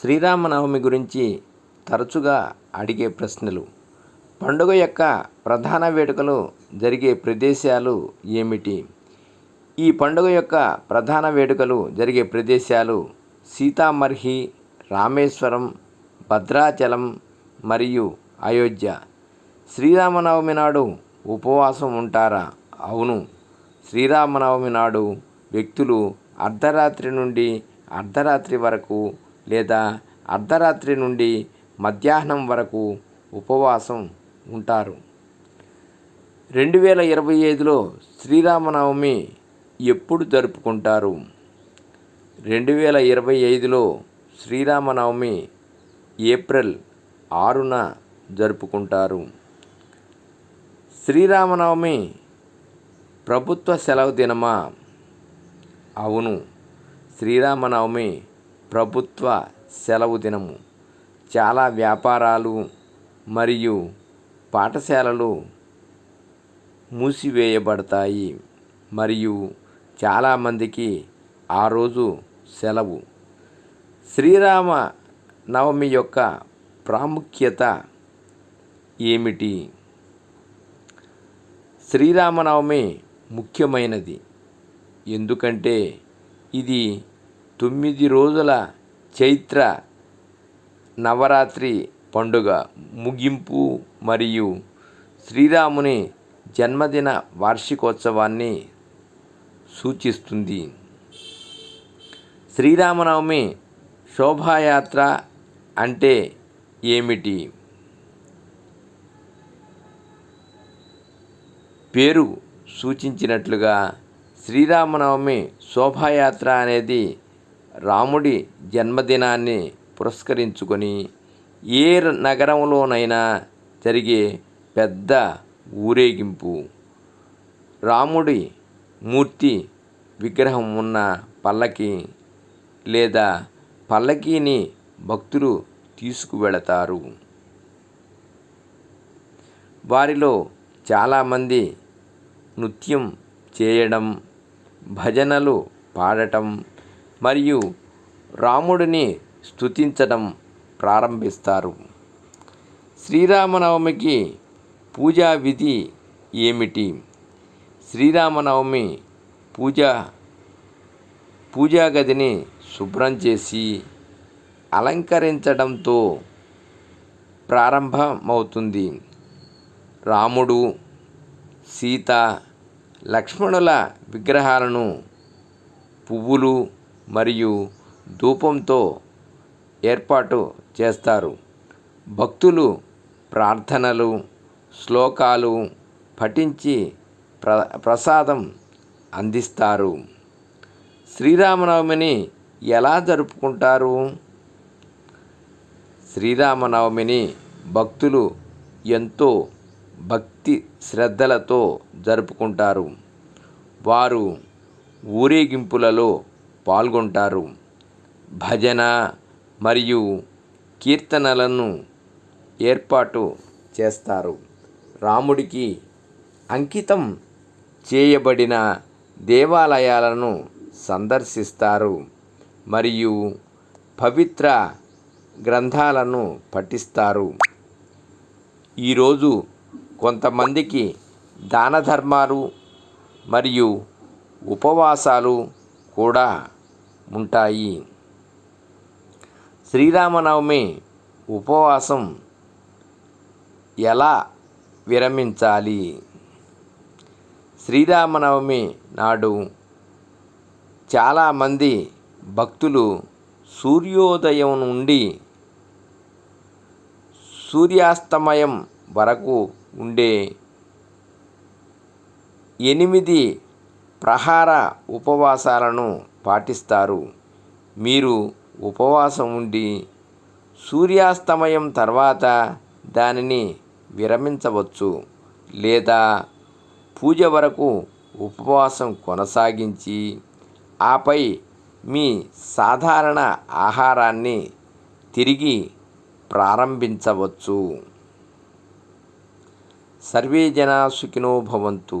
శ్రీరామనవమి గురించి తరచుగా అడిగే ప్రశ్నలు. పండుగ యొక్క ప్రధాన వేడుకలు జరిగే ప్రదేశాలు ఏమిటి? ఈ పండుగ యొక్క ప్రధాన వేడుకలు జరిగే ప్రదేశాలు సీతామర్హి రామేశ్వరం భద్రాచలం మరియు అయోధ్య. శ్రీరామనవమి నాడు ఉపవాసం ఉంటారా? అవును. శ్రీరామనవమి నాడు వ్యక్తులు అర్ధరాత్రి నుండి అర్ధరాత్రి వరకు లేదా అర్ధరాత్రి నుండి మధ్యాహ్నం వరకు ఉపవాసం ఉంటారు. రెండు వేల ఇరవై ఐదులో శ్రీరామనవమి ఎప్పుడు జరుపుకుంటారు? రెండు వేల ఇరవై ఐదులో శ్రీరామనవమి ఏప్రిల్ ఆరున జరుపుకుంటారు. శ్రీరామనవమి ప్రభుత్వ సెలవు దినమా? అవును శ్రీరామనవమి ప్రభుత్వ సెలవు దినము. చాలా వ్యాపారాలు మరియు పాఠశాలలు మూసివేయబడతాయి. మరియు చాలామందికి ఆ రోజు సెలవు. శ్రీరామ నవమి యొక్క ప్రాముఖ్యత ఏమిటి? శ్రీరామనవమి ముఖ్యమైనది. ఎందుకంటే ఇది తొమ్మిది రోజుల చైత్ర నవరాత్రి పండుగ ముగింపు మరియు శ్రీరాముని జన్మదిన వార్షికోత్సవాన్ని సూచిస్తుంది. శ్రీరామనవమి శోభాయాత్ర అంటే ఏమిటి? పేరు సూచించినట్లుగా శ్రీరామనవమి శోభాయాత్ర అనేది రాముడి జన్మదినాన్ని పురస్కరించుకొని ఏ నగరంలోనైనా జరిగే పెద్ద ఊరేగింపు. రాముడి మూర్తి విగ్రహం ఉన్న పల్లకి లేదా పల్లకీని భక్తులు తీసుకువెళతారు. వారిలో చాలామంది నృత్యం చేయడం భజనలు పాడటం మరియు రాముడిని స్తుతించడం ప్రారంభిస్తారు. శ్రీరామనవమికి పూజా విధి ఏమిటి? శ్రీరామనవమి పూజ పూజా గదిని శుభ్రం చేసి అలంకరించడంతో ప్రారంభమవుతుంది. రాముడు సీత లక్ష్మణుల విగ్రహాలను పువ్వులు మరియు ధూపంతో ఏర్పాటు చేస్తారు. భక్తులు ప్రార్థనలు శ్లోకాలు పఠించి ప్ర ప్రసాదం అందిస్తారు. శ్రీరామనవమిని ఎలా జరుపుకుంటారు? శ్రీరామనవమిని భక్తులు ఎంతో భక్తి శ్రద్ధలతో జరుపుకుంటారు. వారు ఊరేగింపులలో పాల్గొంటారు. భజన మరియు కీర్తనలను ఏర్పాటు చేస్తారు. రాముడికి అంకితం చేయబడిన దేవాలయాలను సందర్శిస్తారు మరియు పవిత్ర గ్రంథాలను పఠిస్తారు. ఈరోజు కొంతమందికి దాన ధర్మాలు మరియు ఉపవాసాలు కూడా ఉంటాయి. శ్రీరామనవమి ఉపవాసం ఎలా విరమించాలి? శ్రీరామనవమి నాడు చాలామంది భక్తులు సూర్యోదయం నుండి సూర్యాస్తమయం వరకు ఉండే ఎనిమిది ప్రహార ఉపవాసాలను పాటిస్తారు. మీరు ఉపవాసం ఉండి సూర్యాస్తమయం తర్వాత దానిని విరమించవచ్చు లేదా పూజ వరకు ఉపవాసం కొనసాగించి ఆపై మీ సాధారణ ఆహారాన్ని తిరిగి ప్రారంభించవచ్చు. సర్వే జనా సుఖినో భవంతు.